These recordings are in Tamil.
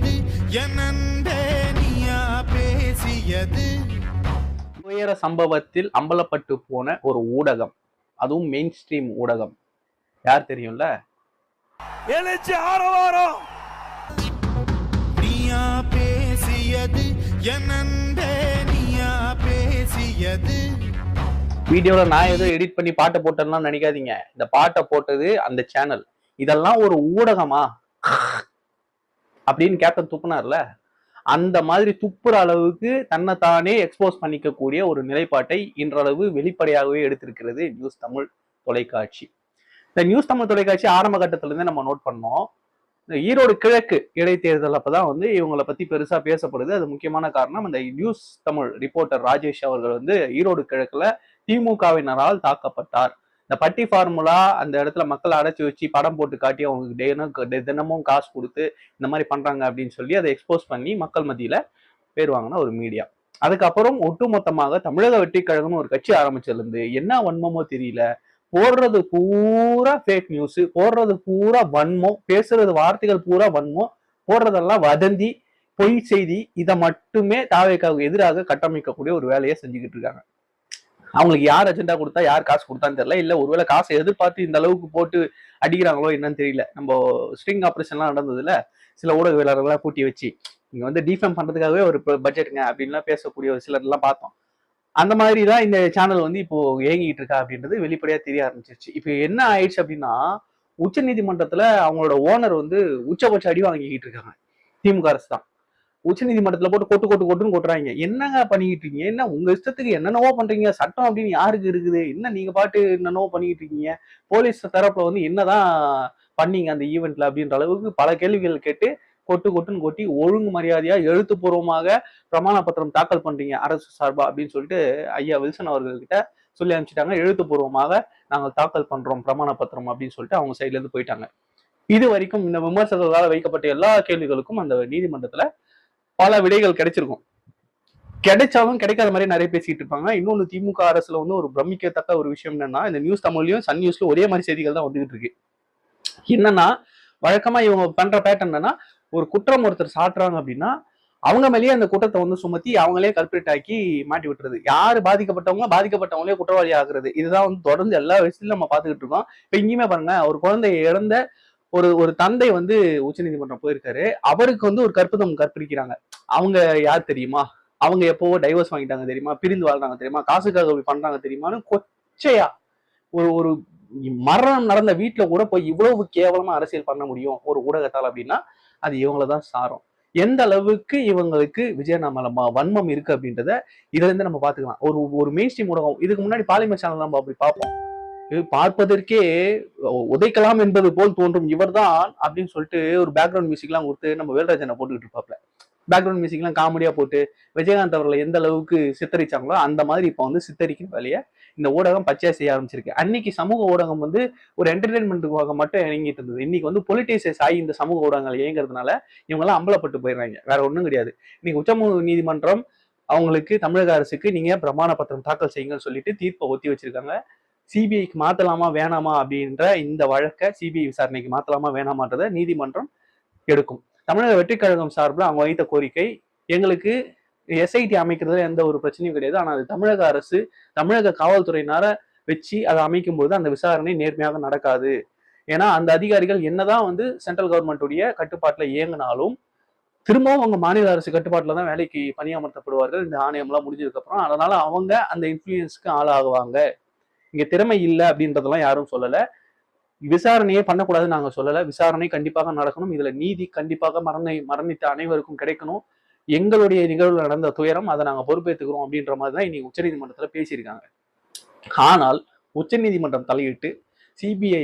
பேசியது என் அன்பே நீயா பேசியது. துயர சம்பவத்தில் அம்பலப்பட்டு போன ஒரு ஊடகம் அதுவும் மெயின் ஸ்ட்ரீம் ஊடகம். யார் தெரியும்ல? எழுச்சி ஆரவாரம். நீயா பேசியது என் அன்பே நீயா பேசியது. வீடியோல நான் ஏதோ எடிட் பண்ணி பாட்டை போட்டேன்னா நினைக்காதீங்க. இந்த பாட்டை போட்டது அந்த சேனல் இதெல்லாம் ஒரு ஊடகமா? அப்படின்னு கேப்டன் துப்புனார்ல அந்த மாதிரி துப்புற அளவுக்கு தன்னைத்தானே எக்ஸ்போஸ் பண்ணிக்கக்கூடிய ஒரு நிலைப்பாட்டை இன்றளவு வெளிப்படையாகவே எடுத்திருக்கிறது நியூஸ் தமிழ் தொலைக்காட்சி. இந்த நியூஸ் தமிழ் தொலைக்காட்சி ஆரம்ப கட்டத்திலேருந்து நம்ம நோட் பண்ணோம். இந்த ஈரோடு கிழக்கு இடைத்தேர்தல் அப்பதான் வந்து இவங்களை பத்தி பெருசா பேசப்படுது. அது முக்கியமான காரணம் இந்த நியூஸ் தமிழ் ரிப்போர்ட்டர் ராஜேஷ் அவர்கள் வந்து ஈரோடு கிழக்குல திமுகவினரால் தாக்கப்பட்டார். இந்த பட்டி ஃபார்முலா அந்த இடத்துல மக்களை அடைச்சி வச்சு படம் போட்டு காட்டி அவங்களுக்கு தினம் தினமும் காசு கொடுத்து இந்த மாதிரி பண்றாங்க அப்படின்னு சொல்லி அதை எக்ஸ்போஸ் பண்ணி மக்கள் மத்தியில பேர் வாங்கின ஒரு மீடியா அதுக்கப்புறம் ஒட்டுமொத்தமாக தமிழக வெற்றி கழகம்னு ஒரு கட்சி ஆரம்பிச்சதுலேருந்து என்ன வன்மமோ தெரியல. போடுறது பூரா ஃபேக் நியூஸ் போடுறது பூரா வன்மம் பேசுறது வார்த்தைகள் பூரா வன்மம் போடுறதெல்லாம் வதந்தி பொய் செய்தி இதை மட்டுமே தாவேக்காவுக்கு எதிராக கட்டமைக்கக்கூடிய ஒரு வேலையை செஞ்சுக்கிட்டு இருக்காங்க. அவங்களுக்கு யார் அஜெண்டா கொடுத்தா யார் காசு கொடுத்தான்னு தெரியல. இல்ல ஒருவேளை காசை எதிர்பார்த்து இந்த அளவுக்கு போட்டு அடிக்கிறாங்களோ என்னன்னு தெரியல. நம்ம ஸ்ட்ரிங் ஆப்ரேஷன்லாம் நடந்ததுல சில ஊடகவியலாளர்களை கூட்டி வச்சு இங்க வந்து டிஃபேம் பண்றதுக்காகவே ஒரு பட்ஜெட்டுங்க அப்படின்லாம் பேசக்கூடிய ஒரு சிலர் எல்லாம் பார்த்தோம். அந்த மாதிரி தான் இந்த சேனல் வந்து இப்போ இயங்கிட்டு இருக்கா அப்படின்றது வெளிப்படையா தெரிய ஆரம்பிச்சிருச்சு. இப்போ என்ன ஆயிடுச்சு அப்படின்னா உச்ச நீதிமன்றத்துல அவங்களோட ஓனர் வந்து உச்சபட்ச அடி வாங்கிக்கிட்டு இருக்காங்க. திமுக அரசு தான். உச்ச நீதிமன்றத்துல போட்டு கொட்டு கொட்டு கொட்டுன்னு கொட்டுறாங்க. என்னங்க பண்ணிக்கிட்டு இருக்கீங்க? என்ன உங்க இஷ்டத்துக்கு என்னென்னவோ பண்றீங்க? சட்டம் அப்படின்னு யாருக்கு இருக்குது? என்ன நீங்க பாட்டு என்னென்னவோ பண்ணிக்கிட்டு இருக்கீங்க? போலீஸ் தரப்புல வந்து என்னதான் பண்ணீங்க அந்த ஈவெண்ட்ல அப்படின்ற அளவுக்கு பல கேள்விகள் கேட்டு கொட்டு கொட்டுன்னு கொட்டி ஒழுங்கு மரியாதையா எழுத்துப்பூர்வமாக பிரமாண பத்திரம் தாக்கல் பண்றீங்க அரசு சார்பா அப்படின்னு சொல்லிட்டு ஐயா வில்சன் அவர்கள்கிட்ட சொல்லி அனுப்பிச்சிட்டாங்க. எழுத்துப்பூர்வமாக நாங்கள் தாக்கல் பண்றோம் பிரமாண பத்திரம் அப்படின்னு சொல்லிட்டு அவங்க சைட்ல இருந்து போயிட்டாங்க. இது வரைக்கும் இந்த விமர்சகர்களால் வைக்கப்பட்ட எல்லா கேள்விகளுக்கும் அந்த நீதிமன்றத்துல பல விடைகள் கிடைச்சிருக்கும். கிடைச்சாலும் கிடைக்காத மாதிரி நிறைய பேசிட்டு இருப்பாங்க. இன்னொன்னு திமுக அரசுல வந்து ஒரு பிரமிக்கத்தக்க ஒரு விஷயம் என்னன்னா இந்த நியூஸ் தமிழ்லயும் சன் நியூஸ்ல ஒரே மாதிரி செய்திகள் தான் வந்துகிட்டு இருக்கு. என்னன்னா வழக்கமா இவங்க பண்ற பேட்டர்ன் என்னன்னா ஒரு குற்றம் ஒருத்தர் சாட்டுறாங்க அப்படின்னா அவங்க மேலேயே அந்த குற்றத்தை வந்து சுமத்தி அவங்களே கல்பிரேட் ஆக்கி மாட்டி விட்டுறது. யாரு பாதிக்கப்பட்டவங்க பாதிக்கப்பட்டவங்களே குற்றவாளி ஆகுறது. இதுதான் வந்து தொடர்ந்து எல்லா விஷயத்திலும் நம்ம பார்த்துக்கிட்டு இருக்கோம். இப்ப இங்கேயுமே பாருங்க ஒரு குழந்தையை இழந்த ஒரு ஒரு தந்தை வந்து உச்சநீதிமன்றம் போயிருக்காரு. அவருக்கு வந்து ஒரு கற்புதம் கற்பிக்கிறாங்க. அவங்க யார் தெரியுமா? அவங்க எப்போவோ டைவர்ஸ் வாங்கிட்டாங்க தெரியுமா? பிரிந்து வாழ்றாங்க தெரியுமா? காசுக்காக இப்படி பண்றாங்க தெரியுமான்னு கொச்சையா ஒரு ஒரு மரணம் நடந்த வீட்டுல கூட போய் இவ்வளவு கேவலமா அரசியல் பண்ண முடியும் ஒரு ஊடகத்தால் அப்படின்னா அது இவங்களதான் சாரும். எந்த அளவுக்கு இவங்களுக்கு விஜயநாமல வன்மம் இருக்கு அப்படின்றத இதுல இருந்து நம்ம பாத்துக்கலாம் ஒரு ஒரு மெயின் ஸ்ட்ரீம் ஊடகம் இதுக்கு முன்னாடி பாலிமர் சேனல் நம்ம அப்படி பார்ப்போம். இது பார்ப்பதற்கே உதைக்கலாம் என்பது போல் தோன்றும். இவர்தான் அப்படின்னு சொல்லிட்டு ஒரு பேக்ரவுண்ட் மியூசிக்லாம் கொடுத்து நம்ம வேல்ராஜனை போட்டுக்கிட்டு இருப்பாப்ல. பேக்ரவுண்ட் மியூசிக்லாம் காமெடியா போட்டு விஜயகாந்த் அவர்களை எந்த அளவுக்கு சித்தரிச்சாங்களோ அந்த மாதிரி இப்போ வந்து சித்தரிக்கிற வேலையை இந்த ஊடகம் பச்சையா செய்ய ஆரம்பிச்சிருக்கு. அன்னைக்கு சமூக ஊடகம் வந்து ஒரு என்டர்டைன்மெண்ட்டுக்காக மட்டும் இறங்கிட்டு இருந்தது. இன்னைக்கு வந்து பொலிட்டிசைஸ் ஆகி இந்த சமூக ஊடகங்கள் இயங்குறதுனால இவங்கெல்லாம் அம்பலப்பட்டு போயிடுறாங்க. வேற ஒன்றும் கிடையாது. இன்னைக்கு உச்ச நீதிமன்றம் அவங்களுக்கு தமிழக அரசுக்கு நீங்க பிரமாண பத்திரம் தாக்கல் செய்யுங்கன்னு சொல்லிட்டு தீர்ப்பை ஒத்தி வச்சிருக்காங்க. சிபிஐக்கு மாற்றலாமா வேணாமா அப்படின்ற இந்த வழக்கை சிபிஐ விசாரணைக்கு மாற்றலாமா வேணாமான்றதை நீதிமன்றம் எடுக்கும். தமிழக வெற்றி கழகம் சார்பில் அவங்க வைத்த கோரிக்கை எங்களுக்கு எஸ்ஐடி அமைக்கிறதுல எந்த ஒரு பிரச்சனையும் கிடையாது. ஆனால் அது தமிழக அரசு தமிழக காவல்துறையினார வச்சு அதை அமைக்கும் போது அந்த விசாரணை நேர்மையாக நடக்காது. ஏன்னா அந்த அதிகாரிகள் என்னதான் வந்து சென்ட்ரல் கவர்மெண்ட்டுடைய கட்டுப்பாட்டில் இயங்கினாலும் திரும்பவும் அவங்க மாநில அரசு கட்டுப்பாட்டில் தான் வேலைக்கு பணியமர்த்தப்படுவார்கள். இந்த ஆணையம்லாம் முடிஞ்சதுக்கப்புறம். அதனால அவங்க அந்த இன்ஃப்ளூயன்ஸ்க்கு ஆளாகுவாங்க. இங்க திறமை இல்லை அப்படின்றதெல்லாம் யாரும் சொல்லல. விசாரணையே பண்ணக்கூடாதுன்னு நாங்க சொல்லல. விசாரணை கண்டிப்பாக நடக்கணும். இதுல நீதி கண்டிப்பாக மரணை மரணித்த அனைவருக்கும் கிடைக்கணும். எங்களுடைய நிகழ்வு நடந்த துயரம் அதை நாங்க பொறுப்பேற்றுக்கிறோம் அப்படின்ற மாதிரி தான் இன்னைக்கு உச்சநீதிமன்றத்துல பேசியிருக்காங்க. ஆனால் உச்சநீதிமன்றம் தலையிட்டு சிபிஐ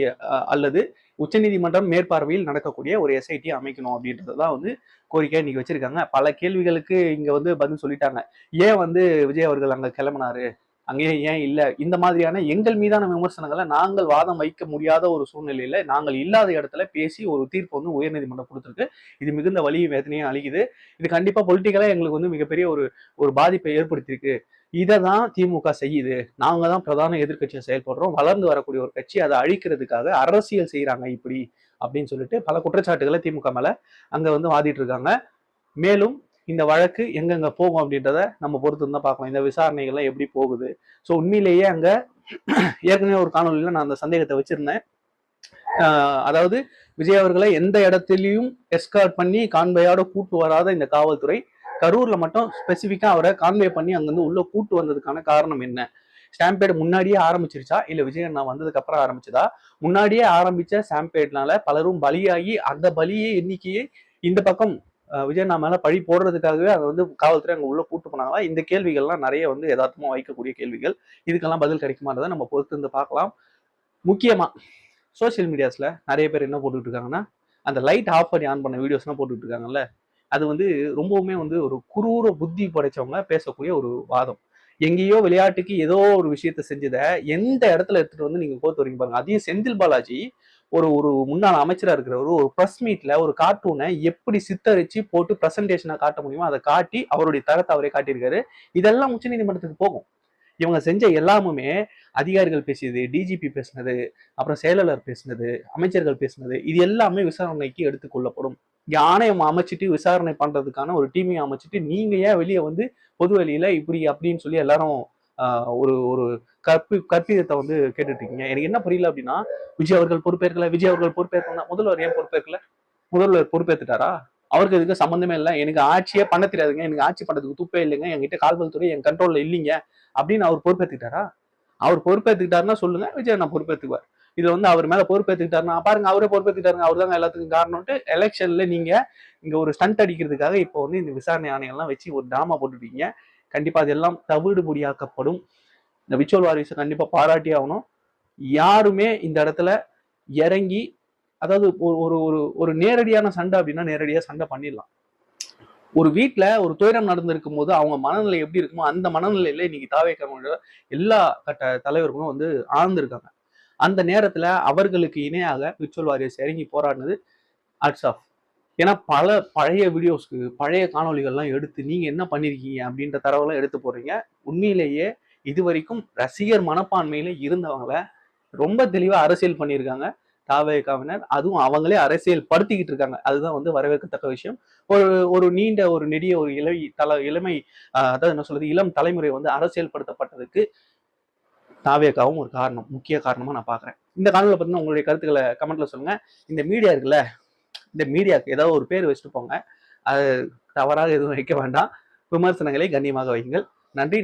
அல்லது உச்சநீதிமன்றம் மேற்பார்வையில் நடக்கக்கூடிய ஒரு எஸ்ஐடி அமைக்கணும் அப்படின்றது தான் வந்து கோரிக்கை இன்னைக்கு வச்சிருக்காங்க. பல கேள்விகளுக்கு இங்க வந்து பதில் சொல்லிட்டாங்க. ஏன் வந்து விஜய் அவர்கள் அங்க கிளம்பினாரு? அங்கேயே ஏன் இல்லை? இந்த மாதிரியான எங்கள் மீதான விமர்சனங்களை நாங்கள் வாதம் வைக்க முடியாத ஒரு சூழ்நிலையில நாங்கள் இல்லாத இடத்துல பேசி ஒரு தீர்ப்பு வந்து உயர்நீதிமன்றம் கொடுத்துருக்கு. இது மிகுந்த வலியும் வேதனையும் அழிக்குது இது கண்டிப்பா பொலிட்டிக்கலா எங்களுக்கு வந்து மிகப்பெரிய ஒரு ஒரு பாதிப்பை ஏற்படுத்தியிருக்கு. இதை தான் திமுக செய்யுது. நாங்க தான் பிரதான எதிர்கட்சியை செயல்படுறோம். வளர்ந்து வரக்கூடிய ஒரு கட்சி அதை அழிக்கிறதுக்காக அரசியல் செய்யறாங்க இப்படி அப்படின்னு சொல்லிட்டு பல குற்றச்சாட்டுகளை திமுக மேல அங்க வந்து வாதிட்டு இருக்காங்க மேலும் இந்த வழக்கு எங்கெங்க போகும் அப்படின்றத நம்ம பொறுத்து தான் பார்க்கலாம். இந்த விசாரணைகள்லாம் எப்படி போகுது? ஸோ உண்மையிலேயே அங்கே ஏற்கனவே ஒரு காணொலியில் நான் அந்த சந்தேகத்தை வச்சிருந்தேன். அதாவது விஜய் அவர்களை எந்த இடத்துலையும் எஸ்கார்ட் பண்ணி கான்வையோட கூட்டு வராத இந்த காவல்துறை கரூர்ல மட்டும் ஸ்பெசிஃபிக்கா அவரை கான்வே பண்ணி அங்கேருந்து உள்ள கூட்டு வந்ததுக்கான காரணம் என்ன? ஸ்டாம்பேட் முன்னாடியே ஆரம்பிச்சிருச்சா? இல்ல விஜய் அண்ணா வந்ததுக்கு அப்புறம் ஆரம்பிச்சதா? முன்னாடியே ஆரம்பிச்ச ஸ்டாம்பேட்னால பலரும் பலியாகி அந்த பலியே எண்ணிக்கையே இந்த பக்கம் விஜயண்ணா விஜய் மேல பழி போடுறதுக்காகவே அதை வந்து காவல்துறை அங்கே உள்ள கூட்டு போனாங்களா? இந்த கேள்விகள்லாம் நிறைய வந்து யதார்த்தமா வைக்கக்கூடிய கேள்விகள். இதுக்கெல்லாம் பதில் கிடைக்குமான்றதை நம்ம பொறுத்து இருந்து பார்க்கலாம். முக்கியமா சோஷியல் மீடியாஸ்ல நிறைய பேர் என்ன போட்டுட்டு இருக்காங்கன்னா அந்த லைட் ஆஃப் பண்ணி ஆன் பண்ண வீடியோஸ்லாம் போட்டுட்டு இருக்காங்கல்ல? அது வந்து ரொம்பவுமே வந்து ஒரு குரூர புத்தி படைச்சவங்க பேசக்கூடிய ஒரு வாதம். எங்கேயோ விளையாட்டுக்கு ஏதோ ஒரு விஷயத்த செஞ்சதை எந்த இடத்துல எடுத்துட்டு வந்து நீங்க கோத்து வரீங்க பாருங்க. அதையும் செந்தில் பாலாஜி ஒரு ஒரு முன்னாள் அமைச்சராக இருக்கிறவர் ஒரு ப்ரெஸ் மீட்ல ஒரு கார்ட்டூனை எப்படி சித்தரிச்சு போட்டு பிரசன்டேஷனா காட்ட முடியுமோ அதை காட்டி அவருடைய தரத்தை அவரே காட்டியிருக்காரு. இதெல்லாம் உச்சநீதிமன்றத்துக்கு போகும். இவங்க செஞ்ச எல்லாமுமே அதிகாரிகள் பேசியது டிஜிபி பேசினது அப்புறம் செயலாளர் பேசினது அமைச்சர்கள் பேசினது இது எல்லாமே விசாரணைக்கு எடுத்துக்கொள்ளப்படும் ஆணையம் அமைச்சிட்டு விசாரணை பண்றதுக்கான ஒரு டீமையும் அமைச்சிட்டு நீங்க ஏன் வெளியே வந்து பொது வெளியில இப்படி அப்படின்னு சொல்லி எல்லாரும் ஒரு ஒரு கற்பி கற்பிதத்தை வந்து கேட்டுட்டு இருக்கீங்க எனக்கு என்ன புரியல அப்படின்னா விஜய் அவர்கள் பொறுப்பேற்கல விஜய் அவர்கள் பொறுப்பேற்கல முதல்வர் ஏன் பொறுப்பேற்கல? முதல்வர் பொறுப்பேற்றுட்டாரா அவருக்கு இதுக்கு சம்மந்தமே இல்லை. எனக்கு ஆட்சியே பண்ண தெரியாதுங்க. எனக்கு ஆட்சி பண்ணுறதுக்கு துப்பே இல்லைங்க. என்கிட்ட காவல்துறை என் கண்ட்ரோல்ல இல்லைங்க. அப்படின்னு அவர் பொறுப்பேற்றுக்கிட்டாரா அவர் பொறுப்பேற்றுக்கிட்டாருன்னா சொல்லுங்க. விஜய் நான் பொறுப்பேற்றுக்குவார் இதுல வந்து அவர் மேல பொறுப்பேற்றுக்கிட்டாருன்னா பாருங்க அவரே பொறுப்பேற்றுக்கிட்டாருங்க அவர் தாங்க எல்லாத்துக்கும் காரணம்ட்டு எலெக்ஷன்ல நீங்க இங்க ஒரு ஸ்டண்ட் அடிக்கிறதுக்காக இப்போ வந்து இந்த விசாரணை ஆணையெல்லாம் வச்சு ஒரு டிராமா போட்டுட்டீங்க. கண்டிப்பா அதெல்லாம் தவிடுபடியாக்கப்படும் இந்த விச்சுவல் வாரிசை கண்டிப்பா பாராட்டி ஆகணும். யாருமே இந்த இடத்துல இறங்கி அதாவது ஒரு ஒரு ஒரு நேரடியான சண்டை அப்படின்னா நேரடியா சண்டை பண்ணிடலாம். ஒரு வீட்ல ஒரு துயரம் நடந்திருக்கும் போது அவங்க மனநிலை எப்படி இருக்குமோ அந்த மனநிலையில இன்னைக்கு தாவேக்கவங்க எல்லா கட்ட தலைவர்களும் வந்து ஆழ்ந்திருக்காங்க. அந்த நேரத்துல அவர்களுக்கு இணையாக விச்சுவல் வாரியர்ஸ் இறங்கி போராடினது ஆட்ஸ் ஆஃப் ஏன்னா பல பழைய வீடியோஸ்க்கு பழைய காணொளிகள்லாம் எடுத்து நீங்கள் என்ன பண்ணியிருக்கீங்க அப்படின்ற தரவெல்லாம் எடுத்து போடுறீங்க. உண்மையிலேயே இது வரைக்கும் ரசிகர் மனப்பான்மையில் இருந்தவங்கள ரொம்ப தெளிவாக அரசியல் பண்ணியிருக்காங்க. தாவேகாவினர் அதுவும் அவங்களே அரசியல் படுத்திக்கிட்டு இருக்காங்க. அதுதான் வந்து வரவேற்கத்தக்க விஷயம். ஒரு ஒரு நீண்ட ஒரு நெடிய ஒரு இளை தல இளமை அதாவது என்ன சொல்றது இளம் தலைமுறை வந்து அரசியல் படுத்தப்பட்டதுக்கு தாவேகாவும் ஒரு காரணம் முக்கிய காரணமாக நான் பார்க்குறேன் இந்த காணொலியை பார்த்தீங்கன்னா உங்களுடைய கருத்துக்களை கமெண்ட்ல சொல்லுங்க. இந்த மீடியா இருக்குல்ல இந்த மீடியாவுக்கு ஏதாவது ஒரு பேர் வச்சுட்டு போங்க. அது தவறாக எதுவும் வைக்க வேண்டாம். விமர்சனங்களை கண்ணியமாக வையுங்கள். நன்றி.